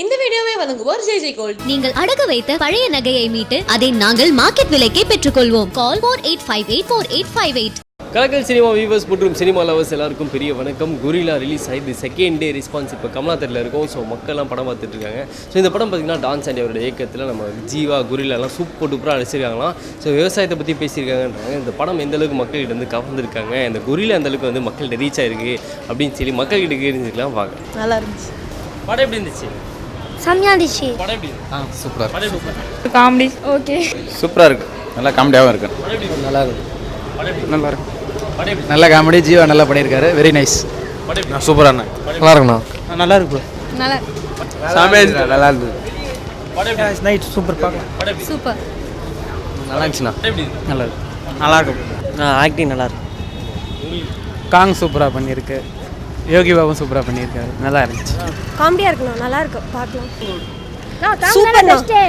இந்த வீடியோவை வழங்குவோர் ஜெய் ஜெய் கோல்ட். நீங்கள் அடகு வைத்த பழைய நகையை மீட்டு அதை நாங்கள் மார்க்கெட் விலைக்கே பெற்றுக்கொள்வோம். Call four eight five eight four eight five eight கலக்கல் சினிமா வியூவர்ஸ் மற்றும் சினிமா லவர்ஸ் எல்லாருக்கும் பெரிய வணக்கம். குரிலா ரிலீஸ் ஆகிது செகண்ட் டே ரெஸ்பான்ஸ் இப்போ கமலாத்தரில் இருக்கும். ஸோ மக்கள்லாம் படம் பார்த்துட்டு இருக்காங்க. ஸோ இந்த படம் பார்த்தீங்கன்னா டான்ஸ் ஆண்டி அவரோட இயக்கத்தில் நம்ம ஜீவா குரிலாலாம் சூப்பர் டூப்பராக அடிச்சிருக்காங்களாம் ஸோ விவசாயத்தை பற்றி பேசியிருக்காங்கன்றாங்க. இந்த படம் எந்த அளவுக்கு மக்கள்கிட்ட வந்து கவர்ந்துருக்காங்க? இந்த குரிலா எந்த அளவுக்கு வந்து மக்கள்கிட்ட ரீச் ஆயிருக்கு? அப்படின்னு சொல்லி மக்கள்கிட்ட கேட்டுக்கலாம் பார்க்க நல்லா இருந்துச்சு. படம் எப்படி இருந்துச்சு? செம்மையா இருந்துச்சு? ஆ சூப்பராக இருந்துச்சு? காமெடி ஓகே சூப்பராக இருக்கு நல்லா காமெடியாகவும் இருக்கு? நல்லா இருக்கு நல்லா இருக்கு நல்ல காமெடி ஜீவா நல்லா பண்ணியிருக்காரு வெரி நைஸ் சூப்பராக நல்லா இருக்குண்ணா நல்லா இருக்கு நல்லா சாமியா நல்லா இருந்தது நைட் சூப்பர் பார்க்கலாம் சூப்பர் நல்லா இருந்துச்சுண்ணா? நல்லா இருக்கு நல்லா இருக்கும் ஆக்டிங் நல்லா இருக்கு காங் சூப்பராக பண்ணியிருக்கு யோகி பாபும் சூப்பராக பண்ணியிருக்காரு. நல்லா இருந்துச்சு. காமெடியா இருக்கணும் நல்லா இருக்கும் பார்க்கலாம். சூப்பர் பெஸ்ட்டே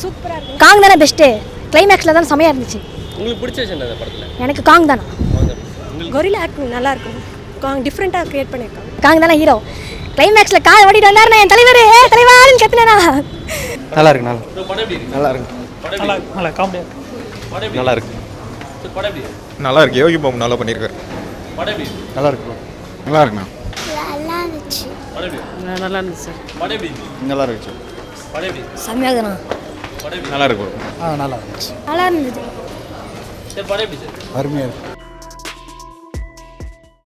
சூப்பரா இருக்கு. காங் தானே பெஸ்ட்டு கிளைமேக்ஸில் தான் செமையா இருந்துச்சு. உங்களுக்கு பிடிச்ச விஷயம் என்ன அந்த படத்தில்? எனக்கு காங் தானா? கொரிலா ஆக்டிங் நல்லா இருக்கும். காங் டிஃப்ரெண்ட்டாக க்ரியேட் பண்ணியிருக்காங்க. காங் தானே ஹீரோ கிளைமேக்ஸில் கால் ஓடிட்டு வந்தாருண்ணா என் தலைவர் ஏ தலைவான்னு கத்துனா நல்லா இருக்கு நல்லா நல்லா இருக்கு? நல்லா காமெடியாக நல்லா இருக்கு? நல்லா இருக்கு? யோகி பாபு நல்லா பண்ணியிருக்காரு? நல்லா இருக்கு. நல்லா இருக்குண்ணா நல்லா இருந்துச்சு? நல்லா இருந்துச்சு? நல்லா இருக்கு படம் எப்படி இருக்கு? செம்மையாக தானா படம் எப்படி இருக்கு? நல்லா இருக்கு ஆ நல்லா இருந்துச்சு நல்லா இருந்தது? அருமையாக இருக்கு